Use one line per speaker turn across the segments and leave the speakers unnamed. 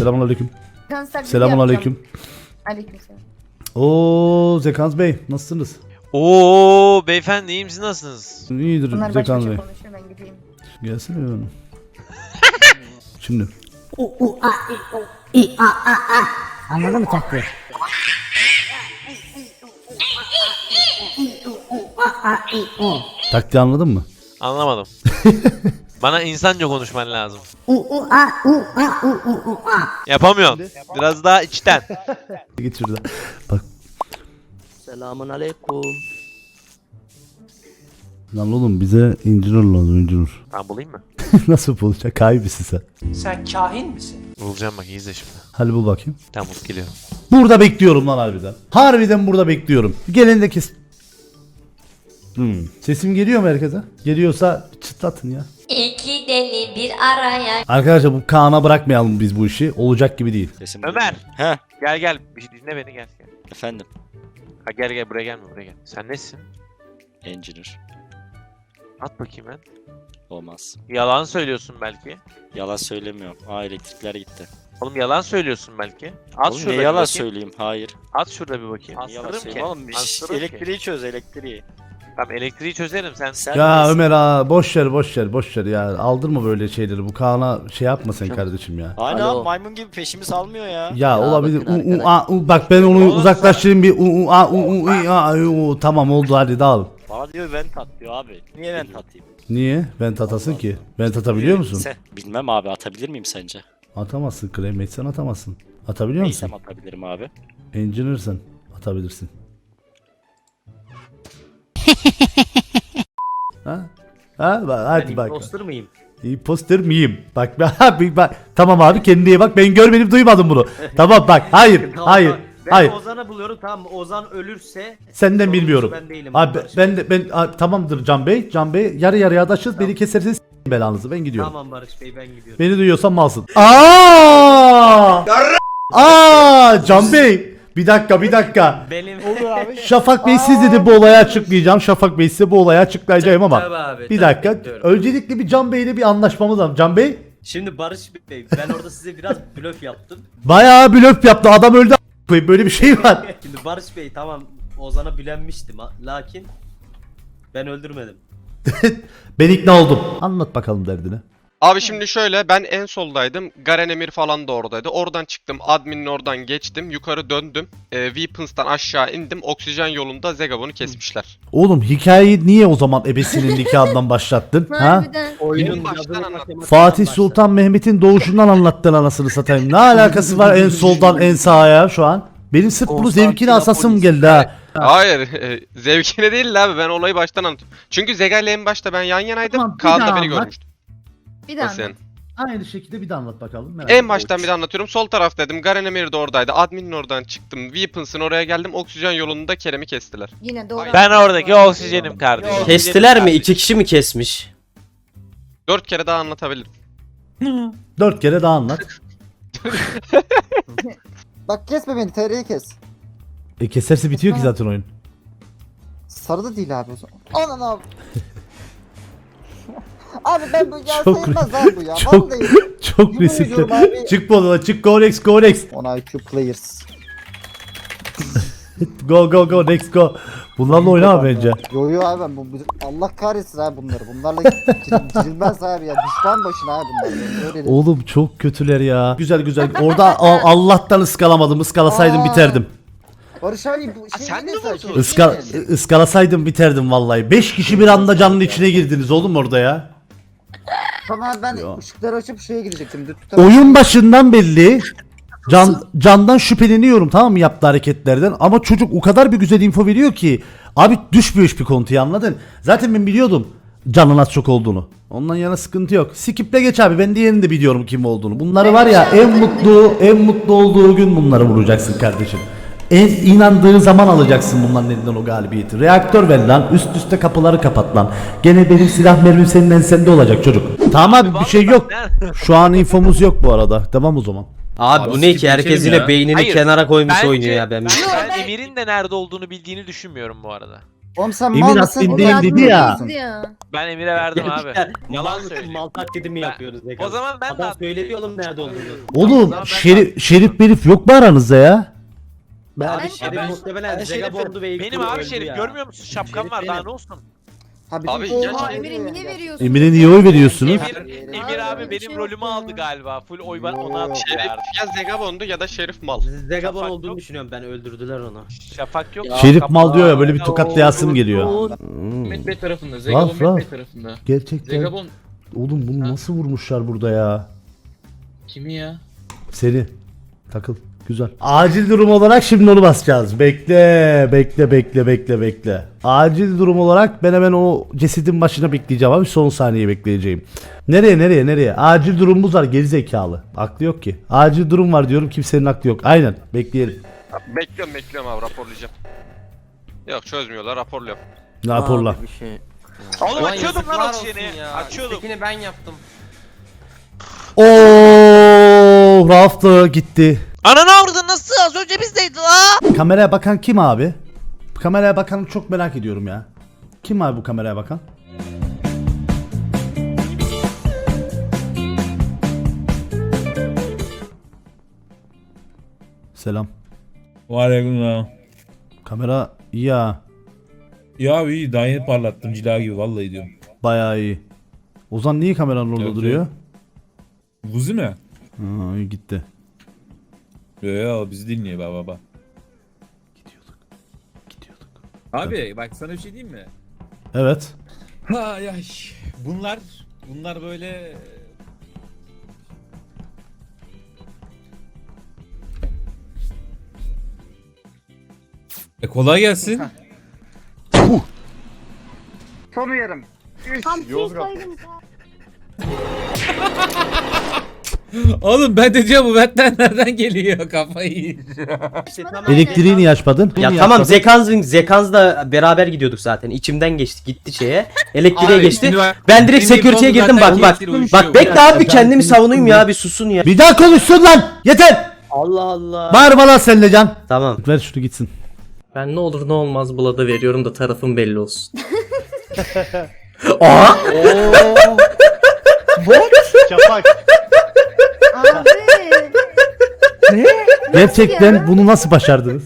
Selamun aleyküm. Selamun aleyküm.
Aleykümselam.
Oo Zekans Bey nasılsınız?
Oo beyefendi iyi misiniz nasılsınız?
İyidir
Bunlar
Zekans Bey.
konuşuyor ben gideyim.
Gelsene yanıma. Şimdi.
Anladın mı taktiği?
Taktiği anladın mı?
Anlamadım. Bana insanca konuşman lazım. Yapamıyorsun. Biraz daha içten.
Git şurada. Bak
Selamun aleyküm.
lan oğlum bize incir lazım incir.
Ben bulayım mı?
Nasıl bulacak? Kaybısı sen.
Sen kahin misin?
Bulacağım bak izle şimdi.
Hadi bul bakayım.
Tamam bulup geliyorum.
Burada bekliyorum lan harbiden. Harbiden burada bekliyorum. Gelin de kes. Hmm. Sesim geliyor mu herkese? Geliyorsa çıtlatın ya.
Deli bir araya
Arkadaşlar bu Kaan'a bırakmayalım biz bu işi. Olacak gibi değil.
Sesim
Ömer.
He
Gel gel. Bir şey dinle beni gel. gel.
efendim.
Ha, gel gel buraya gelme buraya gel. Sen nesin?
Engineer.
At bakayım ben.
Olmaz.
Yalan söylüyorsun belki.
Yalan söylemiyorum. Aa elektrikler gitti.
Oğlum yalan söylüyorsun belki. At
Oğlum
şurada
ne
bir
yalan
bakayım.
söyleyeyim? Hayır.
At şurada bir bakayım.
Yalan
Astırırım
söyleyeyim
ki.
oğlum? Bir
Astırırım ki.
elektriği çöz elektriği.
Tamam elektriği çözerim sen.
Sen
Ya
neysin?
Ömer ha boş ver boş ver boş ver ya. Aldırma böyle şeyleri. Bu Kaan'a şey yapma sen kardeşim ya.
Aynen
Alo.
abi, maymun gibi peşimi salmıyor ya.
Ya, olabilir.
bakın
U, u, a, u, bak ben onu uzaklaştırayım bir. U, u, a, u, u, i, a, u, tamam oldu hadi dağıl.
Bana diyor vent at diyor abi. Niye vent atayım?
Niye? Ben tatasın ki. Ben tatabiliyor musun?
Sen, bilmem abi atabilir miyim sence?
Atamazsın. Cremate sen atamazsın. Atabiliyor musun?
Neysem atabilirim abi.
Engineer'sen atabilirsin. Ha? Ha? Bak, hadi bak.
Imposter mıyım?
Imposter miyim? Bak abi bak tamam abi kendine bak ben görmedim duymadım bunu. tamam bak hayır
Tamam,
hayır
tamam. Ben
hayır
Ozan'ı buluyorum tamam? Ozan ölürse
senden bilmiyorum.
Ben değilim.
Abi
Barış.
ben de ben a, tamamdır Can Bey. Can Bey yarı yarıya adaşız beni keserseniz belanızı ben gidiyorum.
Tamam Barış Bey ben gidiyorum.
Beni duyuyorsan malsın. Aa! Aa! Can Bey bir dakika bir dakika.
Benim
Şafak Bey siz dedi bu olayı açıklayacağım. Şafak Bey size bu olayı açıklayacağım ama.
Tabii abi,
bir
tabii,
dakika.
bekliyorum.
Öncelikle bir Can Bey'le bir anlaşmamız var. Can Bey
Şimdi Barış Bey ben orada size biraz blöf yaptım.
bayağı blöf yaptı. Adam öldü koyayım. Böyle bir şey var.
Şimdi Barış Bey tamam Ozan'a bilenmiştim ha- lakin ben öldürmedim.
ben ikna oldum. Anlat bakalım derdini.
Abi şimdi şöyle ben en soldaydım. Garen Emir falan da oradaydı. Oradan çıktım. Admin'in oradan geçtim. Yukarı döndüm. E, Weapons'tan aşağı indim. Oksijen yolunda Zegabon'u kesmişler.
Oğlum hikayeyi niye o zaman ebesinin nikahından başlattın? ha?
Harbiden.
Oyunun baştan.
Fatih Sultan Mehmet'in doğuşundan anlattın anasını satayım. Ne alakası var en soldan en sağa şu an? Benim sırf bunu zevkine asasım geldi ha.
Hayır. E, zevkine değil abi. Ben olayı baştan anlatıyorum. Çünkü Zega ile en başta ben yan yanaydım.
Tamam, bir
Kaan da
daha
beni
anlat.
görmüştü.
Bir daha.
Nasıl yani?
Aynı şekilde bir de anlat bakalım. merak
En baştan bir de anlatıyorum. Sol taraftaydım. Garen Emir de oradaydı. Admin'in oradan çıktım. Weapons'ın oraya geldim. Oksijen yolunda Kerem'i kestiler.
Yine doğru.
Ben oradaki oksijenim kardeşim.
Kestiler mi? İki kişi mi kesmiş?
Dört kere daha anlatabilirim.
Dört kere daha anlat.
Bak kesme beni TR'yi kes.
E keserse bitiyor ki zaten oyun.
Sarı da değil abi o zaman. Anan abi. Abi ben bu ya
Çok-
sayılmaz abi bu ya.
çok-
Vallahi.
Çok riskli.
abi.
Çık odana çık go next go.
10 IQ players.
Go go go next go. Bunlarla oynama bence.
Yo yo abi ben bu, Allah kahretsin abi bunları. Bunlarla gir- girilmez abi ya. Düşman başına abi bunlar. Öyle.
Oğlum çok kötüler ya. Güzel güzel. Orada Allah'tan ıskalamadım. Iskalasaydım
Aa.
biterdim.
Barış abi bu şey
sen
ne
vurdun?
Şey
Iskal
değil mi?
ıskalasaydım biterdim vallahi. 5 kişi bir anda canın içine girdiniz oğlum orada ya.
Tamam ben
Ya.
ışıkları açıp şuraya girecektim. Dur,
Oyun başından belli. Can, candan şüpheleniyorum tamam mı yaptığı hareketlerden ama çocuk o kadar bir güzel info veriyor ki abi düşmüyor hiçbir kontuya anladın. Zaten ben biliyordum canın az çok olduğunu. Ondan yana sıkıntı yok. Skiple geç abi ben diğerini de biliyorum kim olduğunu. Bunları var ya en mutlu en mutlu olduğu gün bunları vuracaksın kardeşim. En inandığı zaman alacaksın bunların elinden o galibiyeti. Reaktör ver lan. Üst üste kapıları kapat lan. Gene benim silah mermim senin ensende olacak çocuk. Tamam abi bir şey yok. Şu an infomuz yok bu arada. Tamam o zaman.
Abi, bu ne ki? Herkes yine beynini
Hayır,
kenara koymuş
Bence-
oynuyor ya ben.
Ben, ben Emir'in de nerede olduğunu bildiğini düşünmüyorum bu arada.
Oğlum sen
Emin
mal mısın?
Akbil
O
değil dedi ya.
ya.
Ben Emir'e verdim abi. Yalan
mal
söylüyor.
Mal taklidi mi yapıyoruz? Zeka?
O zaman ben de
Adam söyledi oğlum nerede olduğunu.
Oğlum
ben
şerif, şerif berif yok mu aranızda ya?
Ben abi Şerif
ben-
muhtemelen
ben
Zegabondu ve ilk
Benim abi Şerif
ya.
görmüyor musun? Şapkam var daha ne olsun?
Ha, bizim
Abi,
oğlan
gerçekten-
Oha
öyle
Emir'e yine veriyorsun.
Emir'e niye oy veriyorsunuz?
Emir, Emir abi benim
şey
rolümü aldı galiba. Full oy ben ona.
Şerif
yani.
ya Zegabon'du ya da Şerif mal.
Zegabon
Şafak
olduğunu
yok.
düşünüyorum ben öldürdüler onu.
Şafak yok.
Şerif mal diyor ya böyle bir tokatlayasım geliyor.
Mehmet Bey tarafında.
Raf,
Zegabon Mehmet Bey
Raf.
tarafında.
Gerçekten.
Zegabon
Oğlum bunu nasıl vurmuşlar burada ya?
kimi ya?
Seni. Takıl. Güzel. Acil durum olarak şimdi onu basacağız. Bekle, bekle, bekle, bekle, bekle. Acil durum olarak ben hemen o cesedin başına bekleyeceğim abi. Son saniye bekleyeceğim. Nereye, nereye, nereye? Acil durumumuz var geri zekalı. Aklı yok ki. Acil durum var diyorum kimsenin aklı yok. Aynen. Bekleyelim.
Bekliyorum bekliyorum abi raporlayacağım. Yok çözmüyorlar raporluyorum.
Raporla.
Oğlum
Ulan
açıyordum lan
yazıklar
oksijeni.
olsun ya.
Açıyordum.
Üsttekini ben yaptım.
Oo, Raftı gitti.
Ananı avradın nasıl? Az önce bizdeydi la.
Kameraya bakan kim abi? Kameraya bakanı çok merak ediyorum ya. Kim abi bu kameraya bakan? Selam.
Aleykümselam.
Kamera iyi ya.
Ya iyi daha yeni parlattım cila gibi vallahi diyorum.
Bayağı iyi. Ozan niye kameranın orada
Evet,
duruyor?
Vuzi mi?
Ha, iyi gitti.
Yo yo bizi dinliyor baba baba.
Gidiyorduk. Gidiyorduk.
Abi bak sana bir şey diyeyim mi?
Evet.
Ay ay. Bunlar bunlar böyle E kolay gelsin.
Son uyarım.
Oğlum ben de diyorum bu benden nereden geliyor kafayı yiyeceğim.
Elektriği niye açmadın?
Ya
Niye
tamam
açmadın?
Zekanz Zekanz'la beraber gidiyorduk zaten. İçimden geçti gitti şeye. Elektriğe
Abi,
geçti.
ünivers-
Ben direkt
Benim
security'ye girdim bak
zaten
bak.
elektrik uyuşuyor.
Bak bekle abi bir kendimi savunayım ya bir susun ya.
Bir daha konuşsun lan! Yeter!
Allah Allah.
Bağırma lan sen de can.
Tamam.
Ver şunu gitsin.
Ben ne olur ne olmaz Blood'a veriyorum da tarafım belli olsun. Aa!
Şafak.
Abi.
Gerçekten
ya?
bunu nasıl başardınız?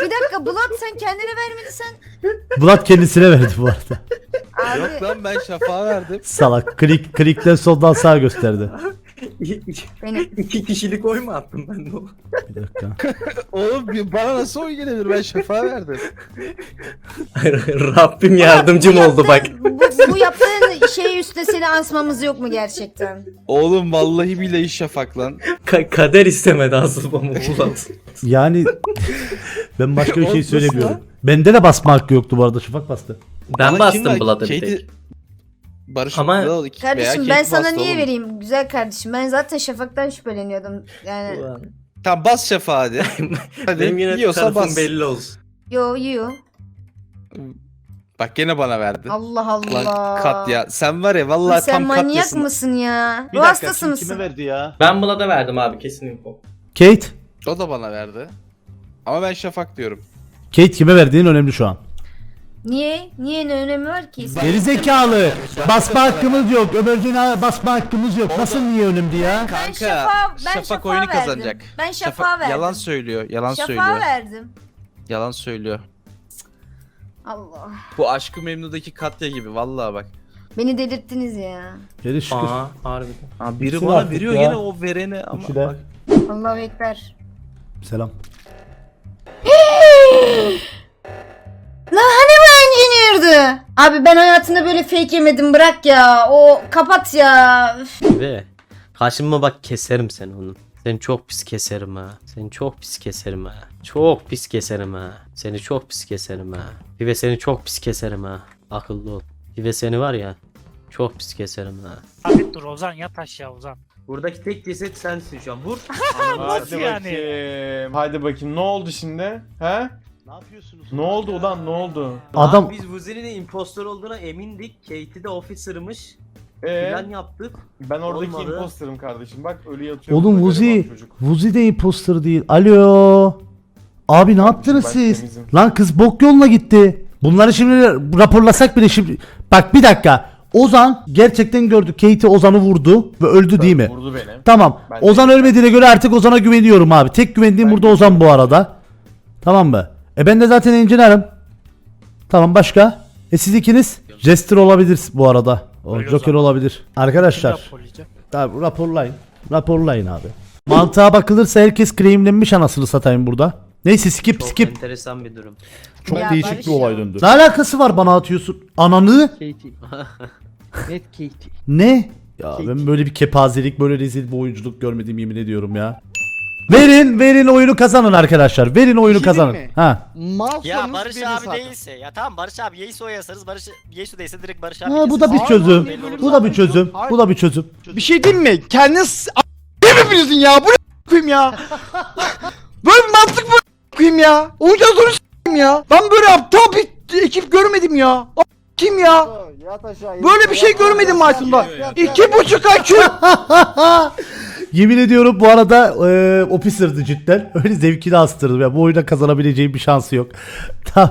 Bir dakika Bulat sen kendine vermediysen.
Bulat kendisine verdi bu arada.
Abi
lan ben şafağa verdim.
Salak. Klik, klikten soldan sağa gösterdi.
benim.
İki kişilik oy mu attım ben de
Bir dakika.
Oğlum bana nasıl oy gelebilir ben şafağa verdim.
Rabbim yardımcım oldu bak.
Bu, yaptığın şey üstüne seni asmamız yok mu gerçekten?
Oğlum vallahi billahi şafak lan.
Ka- kader istemedi asılmamı Bulat.
Yani ben başka bir şey söylemiyorum. Bende de basma hakkı yoktu bu arada. Şafak bastı.
Ben bastım Blood'a bir
Kate'i-
tek.
Barış
Ama-
Ama... iki veya
Kardeşim
Kate
ben sana
bastı
niye
oğlum.
vereyim güzel kardeşim? Ben zaten Şafak'tan şüpheleniyordum. Yani
Tamam bas şafağı hadi. hadi
Benim yine
yiyorsa
tarafım
bas.
belli olsun.
yo yo.
Bak gene bana verdi.
Allah Allah.
Lan kat ya. Sen var ya vallahi
Sen
tam
manyak
katyasın.
mısın ya? Bu hastası mısın?
verdi ya?
Ben Blood'a verdim abi kesin info.
Kate.
O da bana verdi. Ama ben şafak diyorum.
Kate kime verdiğin önemli şu an.
Niye? Niye ne önemi var ki?
Geri zekalı. Basma hakkımız yok. Ömerciğine basma hakkımız yok. Nasıl niye önemli ya?
Ben
Kanka
şafağa- ben
şafak oyunu
verdim.
kazanacak.
Ben
Şafak-
verdim.
Yalan söylüyor. Yalan
Şafağa
söylüyor.
verdim.
Yalan söylüyor.
Allah.
Bu aşkı memnudaki Katya gibi vallahi bak.
Beni delirttiniz ya.
Geri şükür.
Aa harbiden.
Ha, biri bana
artık
veriyor
ya.
gene o vereni ama
Üçü de.
bak.
Allahu Ekber.
Selam.
Lan hani bu engineer'dı? Abi ben hayatımda böyle fake yemedim bırak ya. O kapat ya. Üf.
Ve karşıma bak keserim seni onun. Seni çok pis keserim ha. Seni çok pis keserim ha. Çok pis keserim ha. Seni çok pis keserim ha. Ve seni çok pis keserim ha. Akıllı ol. Ve seni var ya çok pis keserim ha.
Abi dur Ozan yat aşağı Ozan.
Buradaki tek ceset sensin şu an. Vur.
Nasıl yani?
Hadi bakayım ne oldu şimdi? He?
Ne yapıyorsunuz?
Ne oldu ulan ne oldu?
Adam-
Abi biz Vuzi'nin impostor olduğuna emindik. Kate'i de officer'mış.
Ee,
Plan yaptık.
ben
oradaki Olmadı.
imposterım kardeşim. Bak ölü yatıyor.
Oğlum Vuzi. Vuzi de imposter değil. Alo. Abi ne yaptınız
ben
siz?
temizim.
Lan kız bok yoluna gitti. Bunları şimdi raporlasak bile şimdi bak bir dakika. Ozan gerçekten gördük. Katie Ozan'ı vurdu ve öldü değil mi?
Vurdu beni.
Tamam.
Ben de-
Ozan ölmediğine göre artık Ozan'a güveniyorum abi. Tek güvendiğim burada Ozan bu arada. Tamam mı? E ben de zaten engineer'ım. Tamam başka? E siz ikiniz? Jester olabilir bu arada. O Joker olabilir. Arkadaşlar. Tabi raporlayın. Raporlayın abi. Mantığa bakılırsa herkes claimlenmiş anasını satayım burada. Neyse skip
Çok
skip.
enteresan bir durum.
Çok
Ya
değişik
Barış
bir
ya.
olay döndü.
Ne alakası var bana atıyorsun? Ananı?
Katie. Net Katie.
Ne? Ya ben böyle bir kepazelik, böyle rezil bir oyunculuk görmedim yemin ediyorum ya. Verin, verin oyunu kazanın arkadaşlar. Verin oyunu
şey
kazanın.
mi?
Ha.
Ya Barış abi değilse. Ya tamam Barış abi Yeiso'ya yazarız. Barış Yeiso değilse direkt Barış abi
Ha bu da bir çözüm.
Olur
Bu da bir çözüm. Bu da bir çözüm.
Bir şey diyeyim mi? Kendiniz ne mi biliyorsun ya? Bu ne koyayım ya? Böyle bir mantık mı koyayım ya? Oyuncağı soru s**eyim ya. Ben böyle aptal bir ekip görmedim ya. A- Kim ya?
Yat aşağı.
Böyle bir şey görmedim hayatımda. İki buçuk IQ.
Yemin ediyorum bu arada e, officer'dı cidden. Öyle zevkini astırdım ya. Bu oyunda kazanabileceğim bir şansı yok.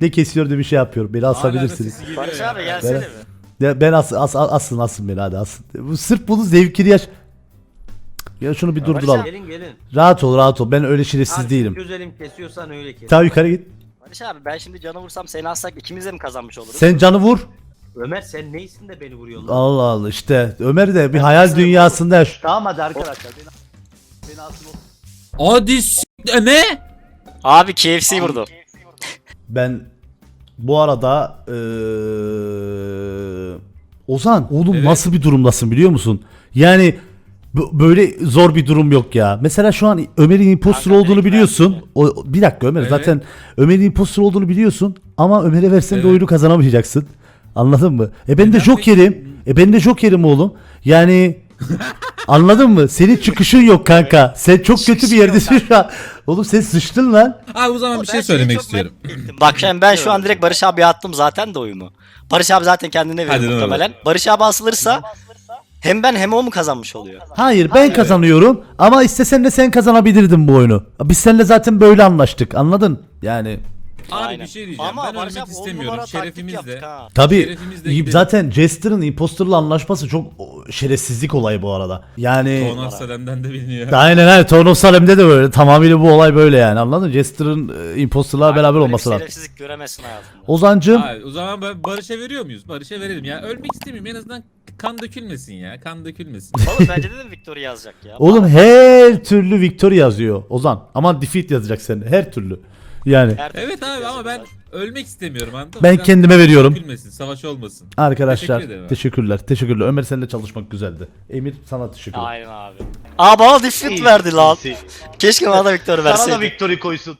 Ne kesiyor ne bir şey yapıyorum. Beni asabilirsiniz.
Barış abi gelsene
Ben-
mi?
Ya ben as, as, asın asın beni hadi asın. Bu sırf bunun zevkini yaş... Ya şunu bir durduralım.
Gelin gelin.
Rahat ol rahat ol. Ben öyle şerefsiz
Artık
değilim.
Güzelim kesiyorsan öyle kes.
Daha yukarı git.
Barış abi ben şimdi canı vursam seni alsak ikimiz de mi kazanmış oluruz?
Sen canı vur.
Ömer sen neysin de beni vuruyorsun lan?
Allah Allah işte Ömer de bir hayal dünyasında yaş.
Tamam hadi arkadaşlar. Beni, beni asın o.
Hadi s- e, ne?
Abi KFC vurdu.
Ben bu arada eee Ozan oğlum
Evet.
nasıl bir durumdasın biliyor musun? Yani böyle zor bir durum yok ya. Mesela şu an Ömer'in imposter
Kanka
olduğunu biliyorsun. O bir dakika Ömer
Evet.
zaten Ömer'in imposter olduğunu biliyorsun ama Ömer'e versen de
Evet.
oyunu kazanamayacaksın. Anladın mı? E ben de
Neden
Joker'im. E ben de Joker'im oğlum. Yani Anladın mı? Senin çıkışın yok kanka. Sen çok kötü bir yerdesin şu an. Oğlum sen sıçtın lan.
Abi o zaman bir şey söylemek istiyorum.
Bak şimdi ben şu an direkt Barış abiye attım zaten de oyumu. Barış abi zaten kendine
Hadi
verir
lan
muhtemelen. Barış abi asılırsa hem ben hem o mu kazanmış oluyor?
Hayır ben kazanıyorum ama istesen de sen kazanabilirdin bu oyunu. Biz seninle zaten böyle anlaştık anladın? Yani
Abi
Aynen.
bir şey diyeceğim.
Ama
ben
Barış
ölmek
abi on
istemiyorum.
numara taktik
Şerefimizle.
yaptık ha.
tabii
Şerefimizle
iyi-
gidelim.
zaten Jester'ın imposterla anlaşması çok o, şerefsizlik olayı bu arada. Yani
of Salem'den de biliniyor.
aynen aynen Torn of Salem'de de böyle tamamıyla bu olay böyle yani anladın? Jester'ın e, imposterlarla beraber
Böyle bir
olması lazım.
Şerefsizlik göremezsin hayatında.
Ozancım
Abi, o zaman ben Barış'a veriyor muyuz? Barış'a verelim ya. Ölmek istemiyorum. En azından kan dökülmesin ya. Kan dökülmesin.
Oğlum bence de Victory yazacak ya.
oğlum her türlü victory yazıyor Ozan ama defeat yazacak senin her türlü. Yani
Her
evet abi ama ben ölmek istemiyorum anladın mı?
Ben kendime veriyorum.
Dökülmesin. Savaş olmasın.
arkadaşlar
Teşekkür ederim abi.
teşekkürler. Teşekkürler. Ömer seninle çalışmak güzeldi. Emir sana teşekkürler.
Aynen abi. Aa bana defeat verdi lan. Keşke bana da Victory verseydi.
Victory koysun.